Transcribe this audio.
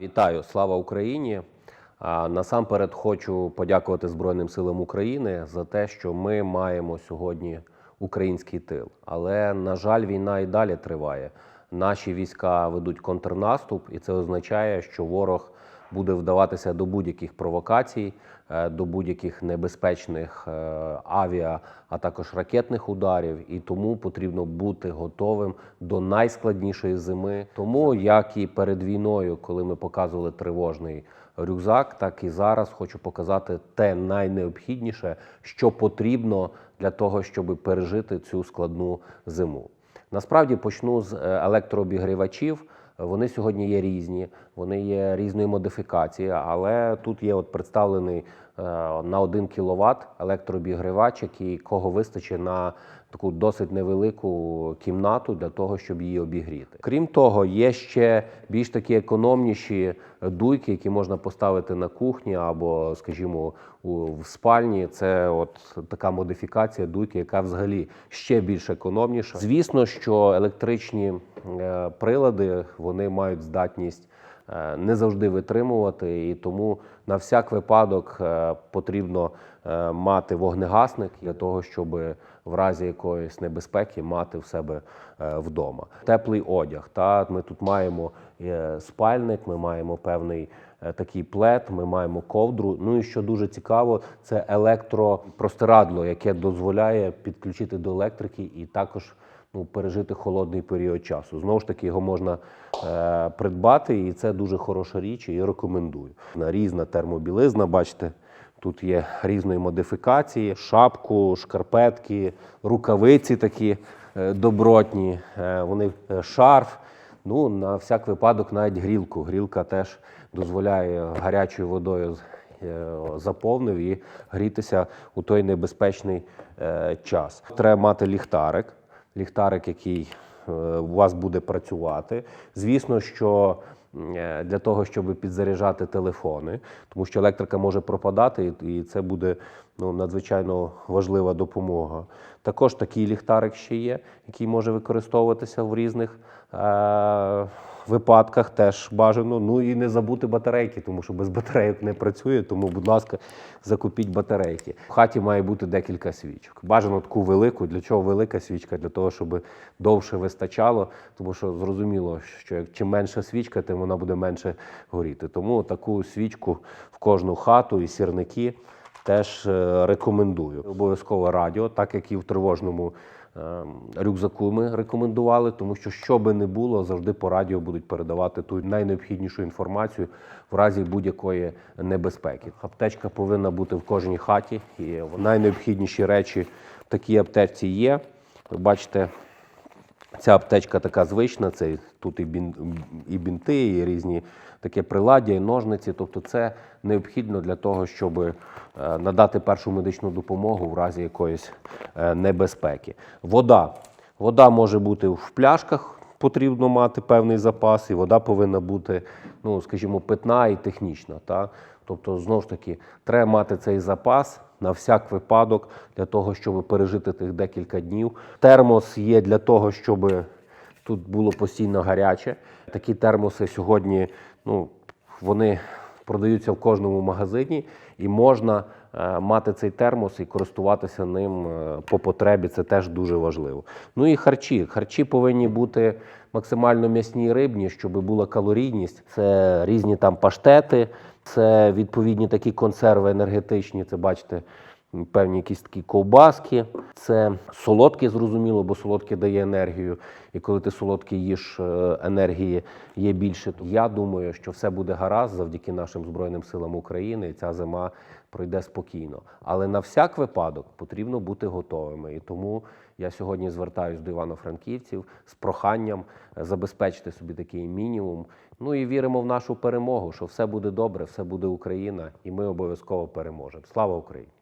Вітаю, слава Україні! Насамперед хочу подякувати Збройним силам України за те, що ми маємо сьогодні український тил. Але, на жаль, війна і далі триває. Наші війська ведуть контрнаступ, і це означає, що ворог буде вдаватися до будь-яких провокацій, е, до будь-яких небезпечних е, авіа, а також ракетних ударів. І тому потрібно бути готовим до найскладнішої зими. Тому як і перед війною, коли ми показували тривожний рюкзак, так і зараз хочу показати те найнеобхідніше, що потрібно для того, щоб пережити цю складну зиму. Насправді почну з е, електрообігрівачів. Вони сьогодні є різні, вони є різної модифікації, але тут є от представлений на 1 кВт електрообігрівач, який кого вистачить на таку досить невелику кімнату для того, щоб її обігріти. Крім того, є ще більш такі економніші дуйки, які можна поставити на кухні або, скажімо, в спальні. Це от така модифікація дуйки, яка взагалі ще більш економніша. Звісно, що електричні е, прилади вони мають здатність е, не завжди витримувати, і тому на всяк випадок е, потрібно е, мати вогнегасник для того, щоб в разі якоїсь небезпеки мати в себе е, вдома. Теплий одяг. Та ми тут маємо е, спальник, ми маємо певний е, такий плед, ми маємо ковдру. Ну і що дуже цікаво, це електропростирадло, яке дозволяє підключити до електрики і також ну, пережити холодний період часу. Знову ж таки, його можна е, придбати, і це дуже хороша річ, і рекомендую. На Різна термобілизна, бачите, тут є різної модифікації: шапку, шкарпетки, рукавиці такі е, добротні, е, вони е, шарф. Ну, на всяк випадок навіть грілку. Грілка теж дозволяє гарячою водою заповнив і грітися у той небезпечний час. Треба мати ліхтарик, ліхтарик, який е, у вас буде працювати. Звісно, що для того, щоб підзаряджати телефони, тому що електрика може пропадати, і це буде ну, надзвичайно важлива допомога. Також такий ліхтарик ще є, який може використовуватися в різних е- випадках, теж бажано. Ну і не забути батарейки, тому що без батарейок не працює. Тому, будь ласка, закупіть батарейки. В хаті має бути декілька свічок. Бажано таку велику. Для чого велика свічка? Для того, щоб довше вистачало, тому що зрозуміло, що чим менша свічка, тим вона буде менше горіти. Тому таку свічку в кожну хату і сірники теж е, рекомендую. Обов'язково радіо, так як і в тривожному е, рюкзаку ми рекомендували, тому що що би не було, завжди по радіо будуть передавати ту найнеобхіднішу інформацію в разі будь-якої небезпеки. Аптечка повинна бути в кожній хаті, і найнеобхідніші речі в такій аптечці є. Ви бачите, Ця аптечка така звична, це тут і, бін, і бінти, і різні таке приладдя, і ножниці. Тобто це необхідно для того, щоб е, надати першу медичну допомогу в разі якоїсь е, небезпеки. Вода. Вода може бути в пляшках, потрібно мати певний запас, і вода повинна бути, ну, скажімо, питна і технічна. Та? Тобто, знову ж таки, треба мати цей запас на всяк випадок для того, щоб пережити тих декілька днів. Термос є для того, щоб тут було постійно гаряче. Такі термоси сьогодні, ну, вони продаються в кожному магазині, і можна е, мати цей термос і користуватися ним е, по потребі. Це теж дуже важливо. Ну і харчі. Харчі повинні бути максимально м'ясні і рибні, щоб була калорійність. Це різні там паштети, це відповідні такі консерви енергетичні. Це бачите. Певні якісь такі ковбаски, це солодке, зрозуміло, бо солодке дає енергію. І коли ти солодкий їш, е, енергії є більше. Я думаю, що все буде гаразд завдяки нашим Збройним силам України, і ця зима пройде спокійно. Але на всяк випадок потрібно бути готовими. І тому я сьогодні звертаюся до івано-франківців з проханням е, забезпечити собі такий мінімум. Ну і віримо в нашу перемогу, що все буде добре, все буде Україна, і ми обов'язково переможемо. Слава Україні!